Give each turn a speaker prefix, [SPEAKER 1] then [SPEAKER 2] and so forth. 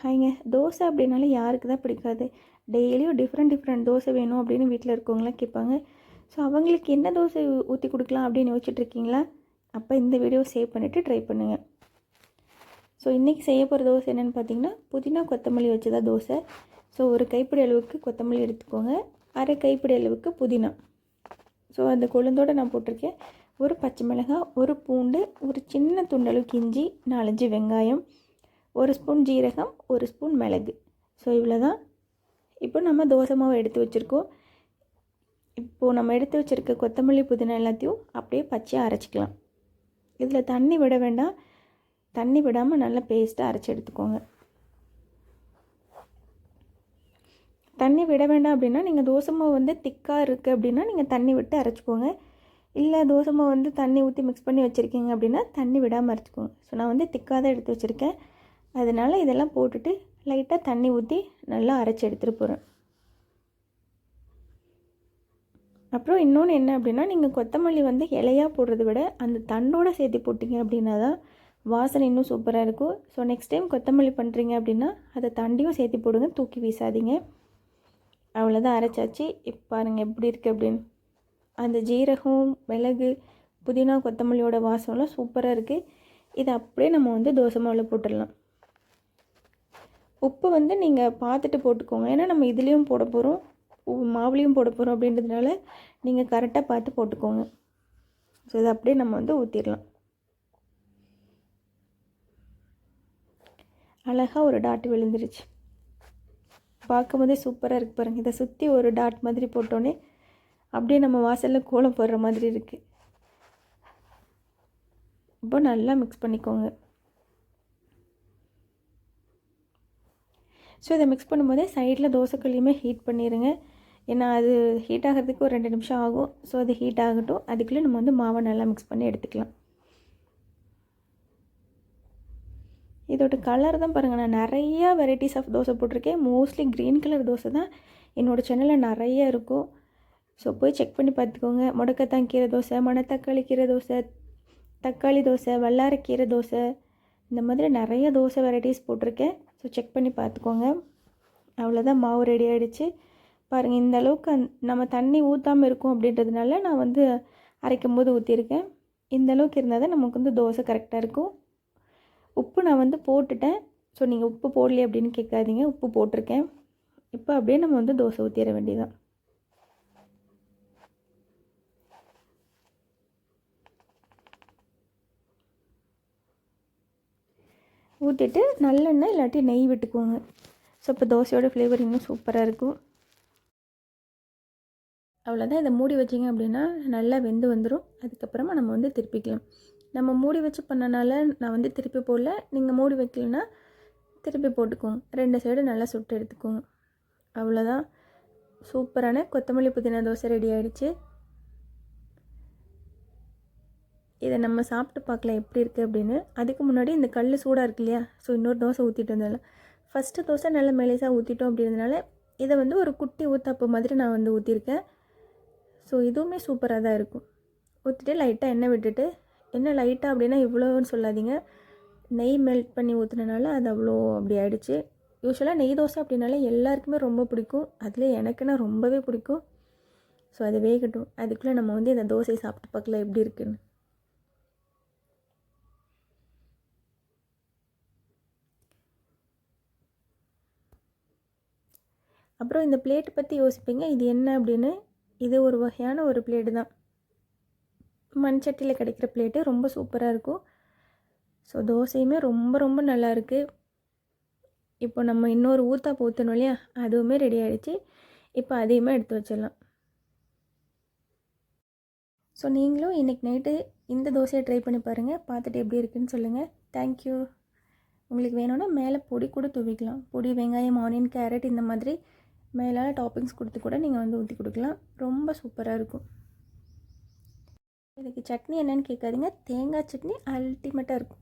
[SPEAKER 1] ஹாய்ங்க. தோசை அப்படின்னாலே யாருக்கு தான் பிடிக்காது. டெய்லியும் டிஃப்ரெண்ட் டிஃப்ரெண்ட் தோசை வேணும் அப்படின்னு வீட்டில் இருக்கவங்களாம் கேட்பாங்க. ஸோ அவங்களுக்கு என்ன தோசை ஊற்றி கொடுக்கலாம் அப்படின்னு யோசிச்சுட்ருக்கீங்களா அப்போ இந்த வீடியோ சேவ் பண்ணிவிட்டு ட்ரை பண்ணுங்கள் ஸோ இன்றைக்கி செய்ய போகிற தோசை என்னென்னு பார்த்தீங்கன்னா புதினா கொத்தமல்லி வச்சு தான் தோசை. ஸோ ஒரு கைப்பிடி அளவுக்கு கொத்தமல்லி எடுத்துக்கோங்க. அரை கைப்பிடி அளவுக்கு புதினா. ஸோ அந்த கொழுந்தோடு நான் போட்டிருக்கேன். ஒரு பச்சை மிளகாய் ஒரு பூண்டு ஒரு சின்ன துண்டளவுக்கு இஞ்சி நாலஞ்சு வெங்காயம் ஒரு ஸ்பூன் ஜீரகம் ஒரு ஸ்பூன் மிளகு. ஸோ இவ்வளோ தான் இப்போ நம்ம தோசை மாவு எடுத்து வச்சுருக்கோம். இப்போது நம்ம எடுத்து வச்சுருக்க கொத்தமல்லி புதினா எல்லாத்தையும் அப்படியே பச்சையாக அரைச்சிக்கலாம். இதில் தண்ணி விட வேண்டாம். தண்ணி விடாமல் நல்லா பேஸ்ட்டாக அரைச்சி எடுத்துக்கோங்க. தண்ணி விட வேண்டாம் அப்படின்னா நீங்கள் தோசை மாவு வந்து திக்காக இருக்குது அப்படின்னா நீங்கள் தண்ணி விட்டு அரைச்சிக்கோங்க. இல்லை தோசை மாவு வந்து தண்ணி ஊற்றி மிக்ஸ் பண்ணி வச்சுருக்கீங்க அப்படின்னா தண்ணி விடாமல் அரைச்சிக்கோங்க. ஸோ நான் வந்து திக்காக தான் எடுத்து வச்சுருக்கேன். அதனால் இதெல்லாம் போட்டுட்டு லைட்டாக தண்ணி ஊற்றி நல்லா அரைச்சி எடுத்துகிட்டு போகிறேன் அப்புறம் இன்னொன்று என்ன அப்படின்னா நீங்கள் கொத்தமல்லி வந்து இலையாக போடுறத விட அந்த தண்டோடு சேர்த்து போட்டிங்க அப்படின்னா தான் வாசனை இன்னும் சூப்பராக இருக்கும். ஸோ நெக்ஸ்ட் டைம் கொத்தமல்லி பண்ணுறீங்க அப்படின்னா அதை தண்டியும் சேர்த்து போடுங்க தூக்கி வீசாதீங்க. அவ்வளோதான் அரைச்சாச்சு. இப்போ பாருங்கள் எப்படி இருக்குது அப்படின்னு. அந்த ஜீரகம் மிளகு புதினா கொத்தமல்லியோட வாசம்லாம் சூப்பராக இருக்குது இதை அப்படியே நம்ம வந்து தோசை மாவில் போட்டுடலாம். உப்பு வந்து நீங்கள் பார்த்துட்டு போட்டுக்கோங்க. ஏன்னா நம்ம இதுலேயும் போட போகிறோம் மாவுலேயும் போட போகிறோம் அப்படின்றதுனால நீங்கள் கரெக்டாக பார்த்து போட்டுக்கோங்க. ஸோ இதை அப்படியே நம்ம வந்து ஊற்றிடலாம் அழகாக ஒரு டாட் விழுந்துருச்சு. பார்க்கும் போதே சூப்பராக இருக்குது பாருங்கள் இதை சுற்றி ஒரு டாட் மாதிரி போட்டோன்னே அப்படியே நம்ம வாசலில் கோலம் போடுற மாதிரி இருக்குது இப்போ நல்லா மிக்ஸ் பண்ணிக்கோங்க. ஸோ இதை மிக்ஸ் பண்ணும்போதே சைடில் தோசைக்கல்லையுமே ஹீட் பண்ணிடுங்க ஏன்னா அது ஹீட் ஆகிறதுக்கு ஒரு ரெண்டு நிமிஷம் ஆகும். ஸோ அது ஹீட் ஆகட்டும். அதுக்குள்ளே நம்ம வந்து மாவை நல்லா மிக்ஸ் பண்ணி எடுத்துக்கலாம். இதோட கலர் தான் பாருங்கள் நான் நிறையா வெரைட்டிஸ் ஆஃப் தோசை போட்டிருக்கேன். மோஸ்ட்லி க்ரீன் கலர் தோசை தான் என்னோடய சேனலில் நிறைய இருக்கும். ஸோ போய் செக் பண்ணி பார்த்துக்கோங்க. முடக்கத்தான் கீரை தோசை மணத்தக்காளி கீரை தோசை தக்காளி தோசை வல்லாரக்கீரை தோசை. இந்த மாதிரி நிறைய தோசை வெரைட்டிஸ் போட்டிருக்கேன். ஸோ செக் பண்ணி பார்த்துக்கோங்க. அவ்வளோதான் மாவு ரெடி ஆகிடுச்சு பாருங்கள் இந்த அளவுக்கு அந் நம்ம தண்ணி ஊற்றாமல் இருக்கும் அப்படின்றதுனால நான் வந்து அரைக்கும் போது ஊற்றிருக்கேன் இந்த அளவுக்கு இருந்தால் தான் நமக்கு வந்து தோசை கரெக்டாக இருக்கும். உப்பு நான் வந்து போட்டுட்டேன். ஸோ நீங்கள் உப்பு போடலையே அப்படின்னு கேட்காதீங்க. உப்பு போட்டிருக்கேன். இப்போ அப்படியே நம்ம வந்து தோசை ஊற்றிட வேண்டியதான் ஊற்றிட்டு நல்லெண்ணெய் இல்லாட்டி நெய் விட்டுக்குவோங்க ஸோ இப்போ தோசையோட ஃப்ளேவர் இன்னும் சூப்பராக இருக்கும். அவ்வளோதான் இதை மூடி வச்சிங்க அப்படின்னா நல்லா வெந்து வந்துடும் அதுக்கப்புறமா நம்ம வந்து திருப்பிக்கலாம். நம்ம மூடி வச்சு பண்ணனால நான் வந்து திருப்பி போடல. நீங்கள் மூடி வைக்கலன்னா திருப்பி போட்டுக்கோங்க. ரெண்டு சைடு நல்லா சுட்டு எடுத்துக்கோங்க. அவ்வளோதான் சூப்பரான கொத்தமல்லி புதினா தோசை ரெடி ஆகிடுச்சு இதை நம்ம சாப்பிட்டு பார்க்கலாம் எப்படி இருக்குது அப்படின்னு. அதுக்கு முன்னாடி இந்த கல் சூடாக இருக்கு இல்லையா? ஸோ இன்னொரு தோசை ஊற்றிட்டு இருந்தாலும் ஃபஸ்ட்டு தோசை நல்லா மெலேசாக ஊற்றிட்டோம் அப்படின்றதுனால இதை வந்து ஒரு குட்டி ஊத்தாப்பு மாதிரி நான் வந்து ஊற்றிருக்கேன் ஸோ இதுவுமே சூப்பராக தான் இருக்கும். ஊற்றிட்டு லைட்டாக எண்ணெய் விட்டுட்டு எண்ணெய் லைட்டாக அப்படின்னா இவ்வளோன்னு சொல்லாதீங்க. நெய் மெல்ட் பண்ணி ஊற்றுனனால அது அவ்வளோ அப்படி ஆகிடுச்சு யூஸ்வலாக நெய் தோசை அப்படின்னாலே எல்லாருக்குமே ரொம்ப பிடிக்கும். அதில் எனக்குன்னா ரொம்பவே பிடிக்கும். ஸோ அது வேகட்டும். அதுக்குள்ளே நம்ம வந்து இந்த தோசையை சாப்பிட்டு பார்க்கல எப்படி இருக்குன்னு. அப்புறம் இந்த பிளேட்டை பற்றி யோசிப்பீங்க. இது என்ன அப்படின்னு? இது ஒரு வகையான ஒரு பிளேட்டு தான். மண் சட்டியில் கிடைக்கிற பிளேட்டு ரொம்ப சூப்பராக இருக்கும். ஸோ தோசையுமே ரொம்ப ரொம்ப நல்லா இருக்குது இப்போ நம்ம இன்னொரு ஊத்தா போத்தணும் இல்லையா? அதுவுமே ரெடி ஆகிடுச்சு இப்போ அதையுமே எடுத்து வச்சிடலாம். ஸோ நீங்களும் இன்றைக்கி நைட்டு இந்த தோசையை ட்ரை பண்ணி பாருங்கள் பார்த்துட்டு எப்படி இருக்குன்னு சொல்லுங்கள் தேங்க்யூ உங்களுக்கு வேணும்னா மேலே பொடி கூட துவிக்கலாம். பொடி வெங்காயம் ஆனியன் கேரட் இந்த மாதிரி மேலால் டாப்பிங்ஸ் கொடுத்து கூட நீங்கள் வந்து ஊற்றி கொடுக்கலாம். ரொம்ப சூப்பராக இருக்கும். இதுக்கு சட்னி என்னென்னு கேட்காதீங்க தேங்காய் சட்னி அல்டிமேட்டாக இருக்கும்.